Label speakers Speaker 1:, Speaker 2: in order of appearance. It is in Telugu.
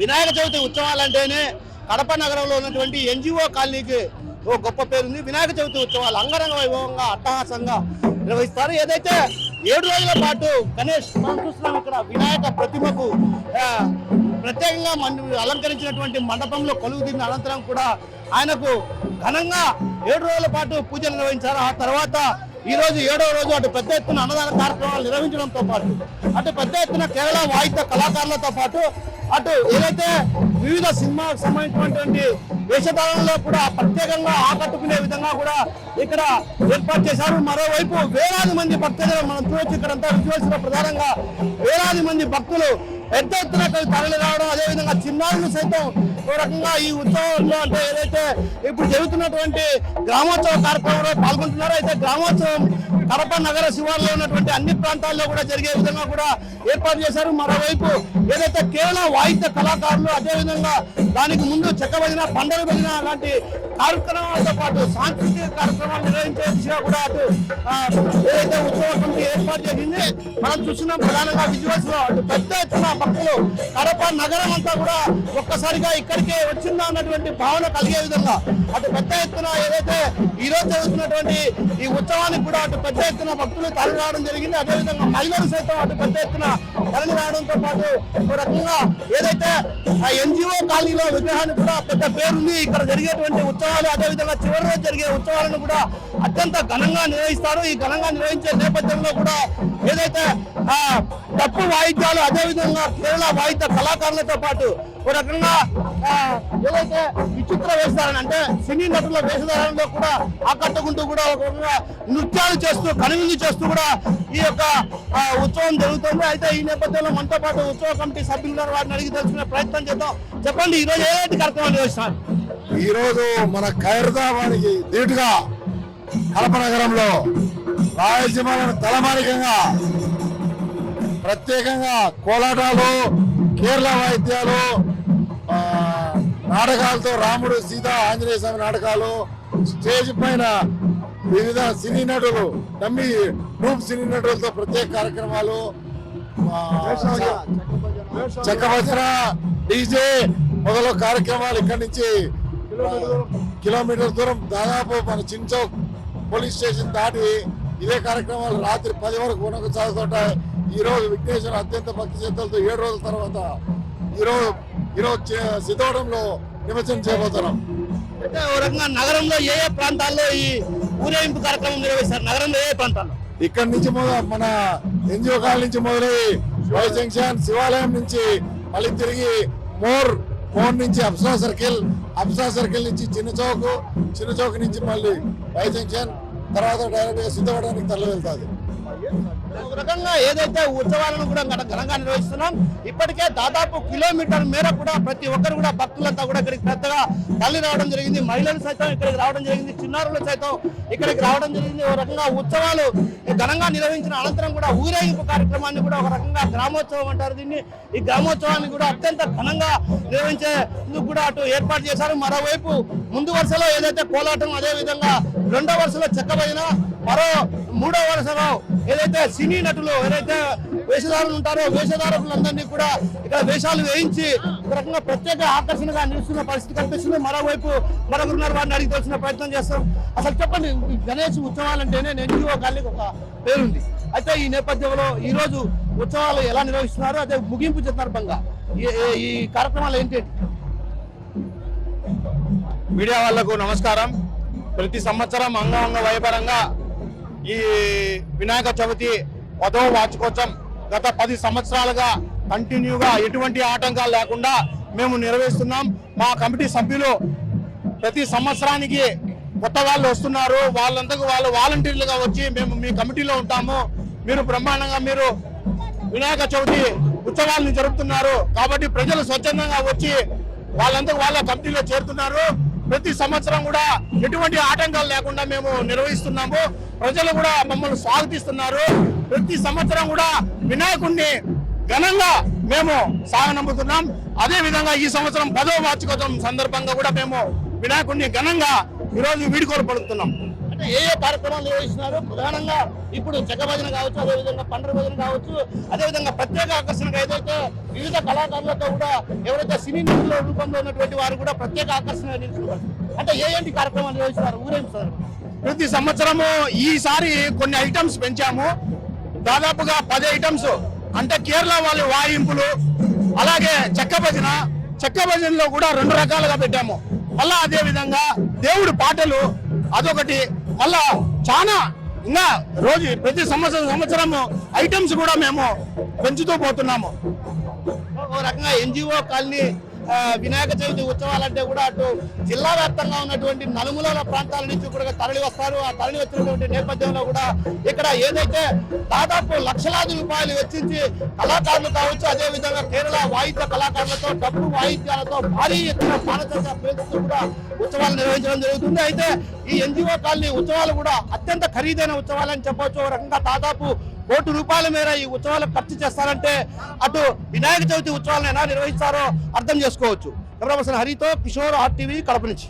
Speaker 1: వినాయక చవితి ఉత్సవాలంటేనే కడప నగరంలో ఉన్నటువంటి ఎన్జిఓ కాలనీకి ఓ గొప్ప పేరుంది. వినాయక చవితి ఉత్సవాలు అంగరంగ వైభవంగా అట్టహాసంగా నిర్వహిస్తారు. ఏదైతే ఏడు రోజుల పాటు గణేష్ మనం చూస్తున్నాం ఇక్కడ వినాయక ప్రతిమకు ప్రత్యేకంగా అలంకరించినటువంటి మండపంలో కొలువు తీరిన అనంతరం కూడా ఆయనకు ఘనంగా ఏడు రోజుల పాటు పూజలు నిర్వహించారు. ఆ తర్వాత ఈ రోజు ఏడవ రోజు అటు పెద్ద ఎత్తున అన్నదాన కార్యక్రమాలు నిర్వహించడంతో పాటు అటు పెద్ద ఎత్తున కేరళ వాయిద్య కళాకారులతో పాటు అటు ఏదైతే వివిధ సినిమాకు సంబంధించినటువంటి వేషధారణలో కూడా ప్రత్యేకంగా ఆకట్టుకునే విధంగా కూడా ఇక్కడ ఏర్పాటు చేశారు. మరోవైపు వేలాది మంది భక్తులు మనం చూడొచ్చు. ఇక్కడంతా విజువల్స్లో ప్రధానంగా వేలాది మంది భక్తులు పెద్ద ఎత్తున తరలి రావడం అదేవిధంగా చిన్నారులు సైతం ఒక రకంగా ఈ ఉత్సవంలో అంటే ఏదైతే ఇప్పుడు జరుగుతున్నటువంటి గ్రామోత్సవ కార్యక్రమంలో పాల్గొంటున్నారో అయితే గ్రామోత్సవం కడప నగర శివార్లో ఉన్నటువంటి అన్ని ప్రాంతాల్లో కూడా జరిగే విధంగా కూడా ఏర్పాటు చేశారు. మరోవైపు ఏదైతే కేరళ వాయిద్య కళాకారులు అదేవిధంగా దానికి ముందు చెక్కబడిన పండుగ బదిన లాంటి కార్యక్రమాలతో పాటు సాంస్కృతిక కార్యక్రమాలు నిర్వహించే దిశగా కూడా అటు ఏదైతే ఉత్సవ కమిటీ ఏర్పాటు చేసింది మనం చూస్తున్నాం ప్రధానంగా విజువల్స్లో. అటు పెద్ద ఎత్తున భక్తులు కడప నగరం అంతా కూడా ఒక్కసారిగా ఇక్కడికే వచ్చిందా అన్నటువంటి భావన కలిగే విధంగా అటు పెద్ద ఎత్తున ఏదైతే ఈరోజు జరుగుతున్నటువంటి ఈ ఉత్సవానికి కూడా అటు పెద్ద ఎత్తున భక్తులు తరలి రావడం జరిగింది. అదేవిధంగా మహిళలు సైతం అటు పెద్ద ఎత్తున తరలి రావడంతో పాటు ఒక రకంగా ఏదైతే ఆ ఎన్జిఓ కాలనీలో విగ్రహానికి కూడా పెద్ద పేరుంది. ఇక్కడ జరిగేటువంటి ఉత్సవాలు అదేవిధంగా చివరి రోజు జరిగే ఉత్సవాలను కూడా అత్యంత ఘనంగా నిర్వహిస్తారు. ఈ ఘనంగా నిర్వహించే నేపథ్యంలో కూడా ఏదైతే తప్పు వాయిద్యాలు అదేవిధంగా కేరళ వాయిద్య కళాకారులతో పాటు ఒక రకంగా ఏదైతే విచిత్ర వేషధారణ అంటే సినీ నటుల వేషధారణలో కూడా ఆకట్టుకుంటూ కూడా ఒక రకంగా నృత్యాలు చేస్తూ కనువిందు చేస్తూ కూడా ఈ యొక్క ఉత్సవం జరుగుతుంది. అయితే ఈ నేపథ్యంలో మనతో పాటు ఉత్సవ కమిటీ సభ్యులు వారిని అడిగి తెలుసుకునే ప్రయత్నం చేద్దాం. చెప్పండి ఈ రోజు ఏదైతే కార్యక్రమాలు నిర్వహిస్తారు
Speaker 2: ఈ రోజు మన ఖైరదాబాద్కి ధీటుగా కడప నగరంలో రాయలసీమలను తలమానికంగా ప్రత్యేకంగా కోలాటాలు కేరళ వాయిద్యాలు నాటకాలతో రాముడు సీత ఆంజనేయ స్వామి నాటకాలు స్టేజ్ పైన వివిధ సినీ నటులు డమ్మి గ్రూప్ సినీ నటులతో ప్రత్యేక కార్యక్రమాలు చెక్క భజన డీజే మొదలు కార్యక్రమాలు ఇక్కడి నుంచి కిలోమీటర్ దూరం. దాదాపు మన చించౌక్ పోలీస్ స్టేషన్ దాటి ఇదే కార్యక్రమాలు రాత్రి పది వరకు కొనసాగుతుంటాయి ఈ రోజు విఘ్నేశ్వర అత్యంత భక్తి శ్రద్ధలతో ఏడు రోజుల తర్వాత ఈరోజు ఈరోజు సిద్ధవడంలో నిమజ్జనం చేయబోతున్నాం.
Speaker 1: అంటే ఒక రకంగా నగరంలో ఏ ఏ ప్రాంతాల్లో ఈ ఊరేగింపు కార్యక్రమం నిర్వహిస్తారు? నగరంలో ఏ ప్రాంతాల్లో?
Speaker 2: ఇక్కడి నుంచి మన ఎన్జిఓ కాలనీ నుంచి మొదలై వై జంక్షన్ శివాలయం నుంచి మళ్ళీ తిరిగి మోర్ మోర్ నుంచి అప్సా సర్కిల్ అప్సా సర్కిల్ నుంచి చిన్న చౌక్ చిన్న చౌక్ నుంచి మళ్ళీ వై జంక్షన్ తర్వాత డైరెక్ట్గా సిద్ధపడడానికి తరలి వెళ్తాది.
Speaker 1: ఒక రకంగా ఏదైతే ఉత్సవాలను కూడా గత ఘనంగా నిర్వహిస్తున్నాం ఇప్పటికే దాదాపు కిలోమీటర్ మేర కూడా ప్రతి ఒక్కరు కూడా భక్తులంతా కూడా ఇక్కడికి పెద్దగా తల్లి రావడం జరిగింది. మహిళలు సైతం ఇక్కడికి రావడం జరిగింది. చిన్నారులు సైతం ఇక్కడికి రావడం జరిగింది. ఒక రకంగా ఉత్సవాలు ఘనంగా నిర్వహించిన అనంతరం కూడా ఊరేగింపు కార్యక్రమాన్ని కూడా ఒక రకంగా గ్రామోత్సవం అంటారు దీన్ని. ఈ గ్రామోత్సవాన్ని కూడా అత్యంత ఘనంగా నిర్వహించేందుకు కూడా అటు ఏర్పాటు చేశారు. మరోవైపు ముందు వరుసలో ఏదైతే కోలాటం అదే విధంగా రెండో వరుసలో చెక్కబడిన మరో మూడో వరుసలో ఏదైతే సినీ నటులు ఏదైతే వేషధారులు ఉంటారో వేషధారులందరినీ కూడా ఇక్కడ వేషాలు వేయించి ఒక రకంగా ప్రత్యేక ఆకర్షణగా నిలుస్తున్న పరిస్థితి కనిపిస్తుంది. మరోవైపు మరొకరున్నారు వారిని అడిగి తెలిసిన ప్రయత్నం చేస్తాం. అసలు చెప్పండి ఈ గణేష్ ఉత్సవాలంటేనే ఎన్జిఓ కాలనీకి ఒక పేరుంది. అయితే ఈ నేపథ్యంలో ఈ రోజు ఉత్సవాలు ఎలా నిర్వహిస్తున్నారు? అదే ముగింపు సందర్భంగా. ఈ- ఈ- కార్యక్రమాలు ఏంటి?
Speaker 3: మీడియా వాళ్ళకు నమస్కారం. ప్రతి సంవత్సరం అంగ అంగ వయపరంగా ఈ వినాయక చవితి పదో వార్షికోత్సవం గత పది సంవత్సరాలుగా కంటిన్యూగా ఎటువంటి ఆటంకాలు లేకుండా మేము నిర్వహిస్తున్నాం. మా కమిటీ సభ్యులు ప్రతి సంవత్సరానికి కొత్త వాళ్ళు వస్తున్నారు. వాళ్ళంతకు వాళ్ళు వాలంటీర్లుగా వచ్చి మేము మీ కమిటీలో ఉంటాము. మీరు బ్రహ్మాండంగా మీరు వినాయక చవితి ఉత్సవాలను జరుపుతున్నారు. కాబట్టి ప్రజలు స్వచ్ఛందంగా వచ్చి వాళ్ళంతకు వాళ్ళ కమిటీలో చేరుతున్నారు. ప్రతి సంవత్సరం కూడా ఎటువంటి ఆటంకాలు లేకుండా మేము నిర్వహిస్తున్నాము. ప్రజలు కూడా మమ్మల్ని స్వాగతిస్తున్నారు. ప్రతి సంవత్సరం కూడా వినాయకుడిని ఘనంగా మేము సాగనంపుతున్నాం. అదే విధంగా ఈ సంవత్సరం పదవ వార్షికోత్సవం సందర్భంగా కూడా మేము వినాయకుడిని ఘనంగా ఈరోజు వీడుకోలు పడుతున్నాం
Speaker 1: ఏ ఏ కార్యక్రమాలు నిర్వహిస్తున్నారు? ప్రధానంగా ఇప్పుడు చెక్క భజన కావచ్చు అదేవిధంగా పండుగ భజన కావచ్చు అదేవిధంగా ప్రత్యేక ఆకర్షణగా ఏదైతే వివిధ కళాకారులతో కూడా ఎవరైతే సినీ నిధుల రూపంలో ఉన్నటువంటి వారు కూడా ప్రత్యేక ఆకర్షణగా నిలుచుకోవాలి అంటే ఏ ఏంటి కార్యక్రమాలు నిర్వహిస్తున్నారు? ఊరేగిస్తున్నారు
Speaker 3: ప్రతి సంవత్సరము ఈసారి కొన్ని ఐటమ్స్ పెంచాము. దాదాపుగా పది ఐటమ్స్. అంటే కేరళ వాళ్ళ వాయింపులు అలాగే చెక్క భజన చెక్క భజనలో కూడా రెండు రకాలుగా పెట్టాము. మళ్ళా అదే విధంగా దేవుడి పాటలు అదొకటి. మళ్ళా చాలా ఇంకా రోజు ప్రతి సంవత్సరం సంవత్సరము ఐటమ్స్ కూడా మేము పెంచుతూ పోతున్నాము.
Speaker 1: ఒక రకంగా ఎన్జిఓ కాలనీ వినాయక చవితి ఉత్సవాలంటే కూడా అటు జిల్లా వ్యాప్తంగా ఉన్నటువంటి నలుమూలల ప్రాంతాల నుంచి కూడా తరలి వస్తారు. ఆ తరలి వచ్చినటువంటి నేపథ్యంలో కూడా ఇక్కడ ఏదైతే దాదాపు లక్షలాది రూపాయలు వెచ్చించి కళాకారులు కావచ్చు అదే విధంగా కేరళ వాయిద్య కళాకారులతో డబ్బు వాయిద్యాలతో భారీ ఎత్తున పానసంగా పేరుతో కూడా ఉత్సవాలు నిర్వహించడం జరుగుతుంది. అయితే ఈ ఎన్జిఓ కాలనీ ఉత్సవాలు కూడా అత్యంత ఖరీదైన ఉత్సవాలని చెప్పవచ్చు ఒక రకంగా దాదాపు కోటి రూపాయల మేర ఈ ఉత్సవాలకు ఖర్చు చేస్తారంటే అటు వినాయక చవితి ఉత్సవాలను ఎలా నిర్వహిస్తారో అర్థం చేసుకోవచ్చు. కెమెరా పర్సన్ హరితో కిషోర్ ఆర్టీవీ కడప నుంచి.